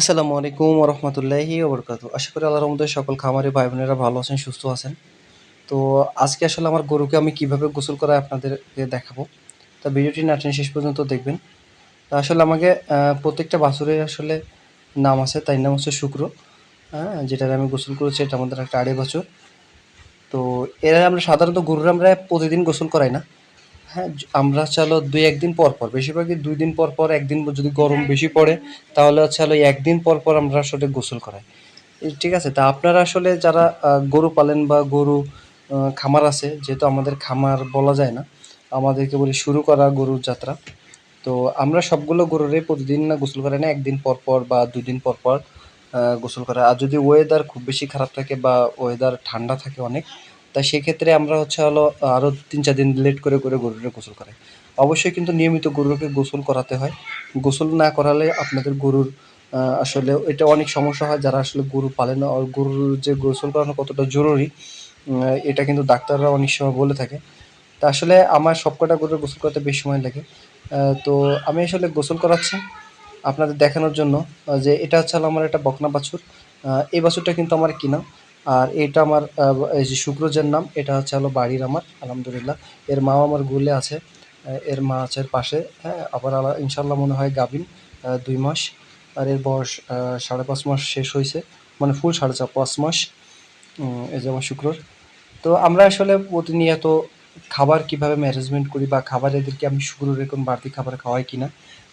আসসালামু আলাইকুম রহমতুল্লাহি ওবরকাত আশা করি আল্লাহর রহমতে সকল খামারি ভাই বোনেরা ভালো আছেন, সুস্থ আছেন। তো আজকে আসলে আমার গরুকে আমি কীভাবে গোসল করাই আপনাদেরকে দেখাবো। তা ভিডিওটি নাটেন শেষ পর্যন্ত দেখবেন। তা আসলে আমাকে প্রত্যেকটা বাছুরের আসলে নাম আছে তাই নাম হচ্ছে শুক্র। হ্যাঁ যেটার আমি গোসল করেছি, এটা আমাদের একটা আড়াই বছর। তো এরা আমরা সাধারণত গরুর আমরা প্রতিদিন গোসল করাই না। হ্যাঁ আমরা চলো দুই একদিন পর পর। বেশিরভাগই দুই দিন পর পর একদিন যদি গরম বেশি পড়ে তাহলে হচ্ছে হলো একদিন পর পর আমরা আসলে গোসল করাই। ঠিক আছে? তা আপনারা আসলে যারা গরু পালেন বা গরু খামার আছে যেহেতু আমাদের খামার বলা যায় না আমাদেরকে বলি শুরু করা গরুর যাত্রা। তো আমরা সবগুলো গরুরে প্রতিদিন না গোসল করে না একদিন পর পর বা দুই দিন পর পর গোসল করে। আর যদি ওয়েদার খুব বেশি খারাপ থাকে বা ওয়েদার ঠান্ডা থাকে অনেক তা সেক্ষেত্রে আমরা হচ্ছে হলো আরও তিন চার দিন লেট করে করে গরুরে গোসল করাই। অবশ্যই কিন্তু নিয়মিত গরুকে গোসল করাতে হয়। গোসল না করালে আপনাদের গরুর আসলে এটা অনেক সমস্যা হয়। যারা আসলে গরু পালে না আর গরুর যে গোসল করানো কতটা জরুরি এটা কিন্তু ডাক্তাররা অনেক সময় বলে থাকে। তা আসলে আমার সবকটা গরুর গোসল করতে বেশ সময় লাগে। তো আমি আসলে গোসল করাচ্ছি আপনাদের দেখানোর জন্য যে এটা হচ্ছে আমার একটা বকনা বাছুর। এই বাছুরটা কিন্তু আমার কিনা। আর এটা আমার এই যে শুক্রজের নাম, এটা হচ্ছে হলো বাড়ির আমার, আলহামদুলিল্লাহ। এর মাও আমার গুলে আছে এর মা আছে পাশে হ্যাঁ আবার ইনশাল্লাহ মনে হয় গাবিন দুই মাস। আর এর বয়স সাড়ে পাঁচ মাস শেষ হয়েছে মানে ফুল সাড়ে চার, পাঁচ মাস। এই যে আমার শুক্রর। তো আমরা আসলে প্রতিনিয়ত খাবার কীভাবে ম্যানেজমেন্ট করি বা খাবার এদেরকে আমি শুক্র এরকম বাড়তি খাবার খাওয়াই কিনা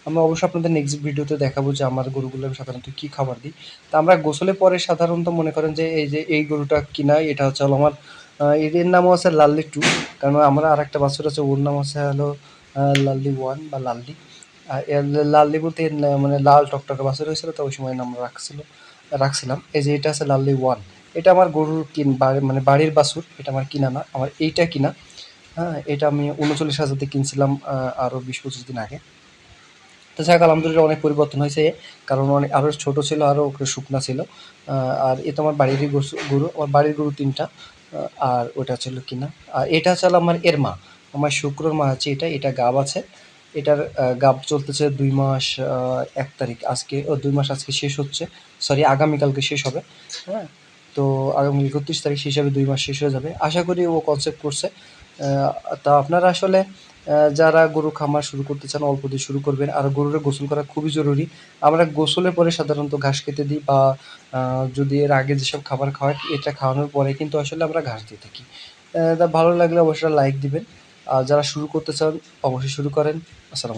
আমরা অবশ্যই আপনাদের নেক্সট ভিডিওতে দেখাবো যে আমার গরুগুলো আমি সাধারণত কী খাবার দিই। তা আমরা গোসলে পরে সাধারণত মনে করেন যে এই যে এই গরুটা কিনা, এটা হচ্ছে হলো আমার এর নামও আছে লাল্লি টু, কারণ আমরা আর একটা বাছুর আছে, ওর নাম আছে হলো লাল্লি ওয়ান বা লাল্লি। লাল্লি বলতে মানে লাল টকটকে বাছুর হয়েছিল, তো ওই সময় নাম রাখছিল, রাখছিলাম। এই যে এটা আছে লাল্লি ওয়ান, এটা আমার গরুর কিন মানে বাড়ির বাছুর, এটা আমার কিনা না, আমার এইটা কিনা। হ্যাঁ এটা আমি উনচল্লিশ হাজার দিয়ে কিনছিলাম আরও বিশ পঁচিশ দিন আগে। তো যাক আলহামদুলিল্লাহ অনেক পরিবর্তন হয়েছে, কারণ অনেক আরও ছোটো ছিল আরও ওকে শুকনা ছিল। আর এ তো আমার বাড়িরই গরু আমার বাড়ির গরু তিনটা আর ওটা ছিল কিনা। আর এটা ছিল আমার এর মা, আমার শুক্রর মা আছে এটা এটা গাব আছে। এটার গাব চলতেছে দুই মাস এক তারিখ আজকে, ও দুই মাস আজকে শেষ হচ্ছে, সরি, আগামীকালকে শেষ হবে হ্যাঁ। তো আগামী একত্রিশ তারিখ হিসাবে দুই মাস শেষ হয়ে যাবে। আশা করি ও কনসেপ্ট করছে। তা আপনারা আসলে যারা গরু খামার শুরু করতে চান, অল্প দিয়ে শুরু করবেন। আর গরুরে গোসল করা খুবই জরুরি। আমরা গোসলের পরে সাধারণত ঘাস খেতে দিই বা যদি এর আগে যেসব খাবার খাওয়াই এটা খাওয়ানোর পরে কিন্তু আসলে আমরা ঘাস দিয়ে থাকি। তা ভালো লাগলে অবশ্যই লাইক দিবেন। আর যারা শুরু করতে চান, অবশ্যই শুরু করেন। আসসালাম